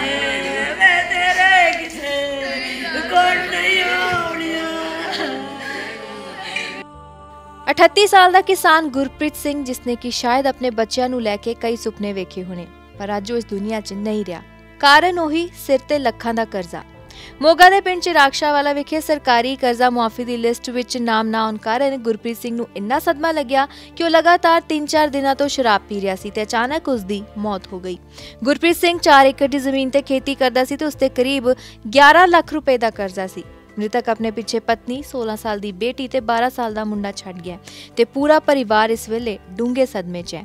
ਏ ਵੇ ਤੇਰੇ ਕਿਸੇ ਕੋਲ ਨਹੀਂ ਆਉਣੀਆਂ 38 ਸਾਲ ਦਾ ਕਿਸਾਨ ਗੁਰਪ੍ਰੀਤ ਸਿੰਘ ਜਿਸਨੇ ਕਿ ਸ਼ਾਇਦ ਆਪਣੇ ਬੱਚਿਆਂ ਨੂੰ ਲੈ ਕੇ ਕਈ ਸੁਪਨੇ ਵੇਖੇ ਹੋਣੇ ਪਰ ਅੱਜ ਉਹ ਇਸ ਦੁਨੀਆ 'ਚ ਨਹੀਂ ਰਿਹਾ ਕਾਰਨ ਉਹੀ ਸਿਰ ਤੇ ਲੱਖਾਂ ਦਾ ਕਰਜ਼ਾ ਮੋਗਾ ਦੇ ਪਿੰਡ ਚਿਰਾਕਸ਼ਾ ਵਾਲਾ ਵਿਖੇ ਸਰਕਾਰੀ ਕਰਜ਼ਾ ਮੁਆਫੀ ਦੀ ਲਿਸਟ ਵਿੱਚ ਨਾਮ ਨਾ ਆਉਣ ਕਾਰਨ ਗੁਰਪ੍ਰੀਤ ਸਿੰਘ ਨੂੰ ਇੰਨਾ ਸਦਮਾ ਲੱਗਿਆ ਕਿ ਉਹ ਲਗਾਤਾਰ 3-4 ਦਿਨਾਂ ਤੋਂ ਸ਼ਰਾਬ ਪੀ ਰਿਹਾ ਸੀ ਤੇ ਅਚਾਨਕ ਉਸ ਦੀ ਮੌਤ ਹੋ ਗਈ। ਗੁਰਪ੍ਰੀਤ ਸਿੰਘ 4 ਏਕੜ ਦੀ ਜ਼ਮੀਨ ਤੇ ਖੇਤੀ ਕਰਦਾ ਸੀ ਤੇ ਉਸ ਤੇ ਕਰੀਬ 11 ਲੱਖ ਰੁਪਏ ਦਾ ਕਰਜ਼ਾ ਸੀ। ਮ੍ਰਿਤਕ ਆਪਣੇ ਪਿੱਛੇ ਪਤਨੀ 16 ਸਾਲ ਦੀ ਬੇਟੀ ਤੇ 12 ਸਾਲ ਦਾ ਮੁੰਡਾ ਛੱਡ ਗਿਆ ਤੇ ਪੂਰਾ ਪਰਿਵਾਰ ਇਸ ਵੇਲੇ ਡੂੰਘੇ ਸਦਮੇ 'ਚ ਹੈ।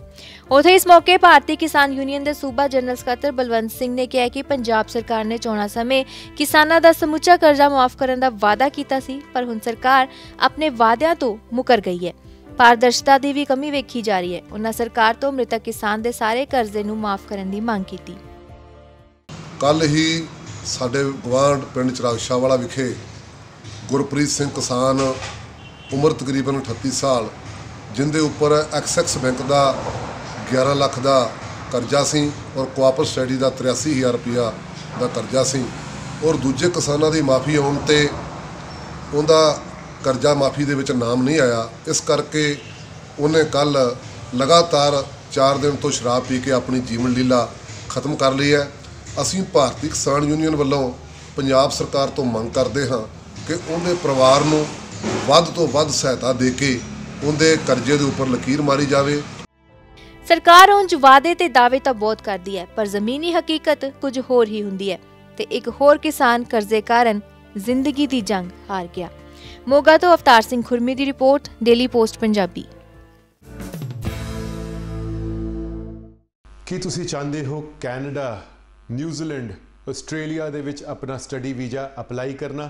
ਉਥੇ ਇਸ ਮੌਕੇ ਭਾਰਤੀ ਕਿਸਾਨ ਯੂਨੀਅਨ ਦੇ ਸੂਬਾ ਜਨਰਲ ਸਕੱਤਰ ਬਲਵੰਤ ਸਿੰਘ ਨੇ ਕਿਹਾ ਕਿ ਪੰਜਾਬ ਸਰਕਾਰ ਨੇ ਚੋਣਾਂ ਸਮੇਂ ਕਿਸਾਨਾਂ ਦਾ ਸਮੁੱਚਾ ਕਰਜ਼ਾ ਮਾਫ ਕਰਨ ਦਾ ਵਾਅਦਾ ਕੀਤਾ ਸੀ, ਪਰ ਹੁਣ ਸਰਕਾਰ ਆਪਣੇ ਵਾਅਦਿਆਂ ਤੋਂ ਮੁਕਰ ਗਈ ਹੈ। ਪਾਰਦਰਸ਼ਤਾ ਦੀ ਵੀ ਕਮੀ ਵੇਖੀ ਜਾ ਰਹੀ ਹੈ। ਉਹਨਾਂ ਸਰਕਾਰ ਤੋਂ ਮ੍ਰਿਤਕ ਕਿਸਾਨ ਦੇ ਸਾਰੇ ਕਰਜ਼ੇ ਨੂੰ ਮਾਫ ਕਰਨ ਦੀ ਮੰਗ ਕੀਤੀ। ਕੱਲ ਹੀ ਸਾਡੇ ਗਵਾਂਢ ਪਿੰਡ ਚਰਾਗਸ਼ਾ ਵਾਲਾ ਵਿਖੇ ਗੁਰਪ੍ਰੀਤ ਸਿੰਘ ਕਿਸਾਨ, ਉਮਰ ਤਕਰੀਬਨ 38 ਸਾਲ, ਜਿੰਦੇ ਉੱਪਰ ਐਕਸੈਕਸ ਬੈਂਕ ਦਾ 11 ਲੱਖ ਦਾ ਕਰਜ਼ਾ ਸੀ ਔਰ ਕੋਆਪਰ ਸਟੱਡੀ ਦਾ 83000 ਰੁਪਇਆ ਦਾ ਕਰਜ਼ਾ ਸੀ ਔਰ ਦੂਜੇ ਕਿਸਾਨਾਂ ਦੀ ਮਾਫੀ ਆਉਣ ਤੇ ਉਹਦਾ ਕਰਜ਼ਾ ਮਾਫੀ ਦੇ ਵਿੱਚ ਨਾਮ ਨਹੀਂ ਆਇਆ। ਇਸ ਕਰਕੇ ਉਹਨੇ ਕੱਲ ਲਗਾਤਾਰ 4 ਦਿਨ ਤੋਂ ਸ਼ਰਾਬ ਪੀ ਕੇ ਆਪਣੀ ਜੀਵਨ ਲੀਲਾ ਖਤਮ ਕਰ ਲਈ ਹੈ। ਅਸੀਂ ਭਾਰਤੀ ਕਿਸਾਨ ਯੂਨੀਅਨ ਵੱਲੋਂ ਪੰਜਾਬ ਸਰਕਾਰ ਤੋਂ ਮੰਗ ਕਰਦੇ ਹਾਂ ਕਿ ਉਹਦੇ ਪਰਿਵਾਰ ਨੂੰ ਵੱਧ ਤੋਂ ਵੱਧ ਸਹਾਇਤਾ ਦੇ ਕੇ ਉਹਦੇ ਕਰਜ਼ੇ ਦੇ ਉੱਪਰ ਲਕੀਰ ਮਾਰੀ ਜਾਵੇ। ਸਰਕਾਰ ਉਂਝ ਵਾਅਦੇ ਤੇ ਦਾਅਵੇ ਤਾਂ ਬਹੁਤ ਕਰਦੀ ਹੈ ਪਰ ਜ਼ਮੀਨੀ ਹਕੀਕਤ ਕੁਝ ਹੋਰ ਹੀ ਹੁੰਦੀ ਹੈ। ਤੇ ਇੱਕ ਹੋਰ ਕਿਸਾਨ ਕਰਜ਼ੇ ਕਾਰਨ ਜ਼ਿੰਦਗੀ ਦੀ ਜੰਗ ਹਾਰ ਗਿਆ। ਮੋਗਾ ਤੋਂ ਅਵਤਾਰ ਸਿੰਘ ਖੁਰਮੀ ਦੀ ਰਿਪੋਰਟ ਡੇਲੀ ਪੋਸਟ ਪੰਜਾਬੀ। ਕੀ ਤੁਸੀਂ ਚਾਹੁੰਦੇ ਹੋ ਕੈਨੇਡਾ ਨਿਊਜ਼ੀਲੈਂਡ ਆਸਟ੍ਰੇਲੀਆ ਦੇ ਵਿੱਚ ਆਪਣਾ ਸਟੱਡੀ ਵੀਜ਼ਾ ਅਪਲਾਈ ਕਰਨਾ?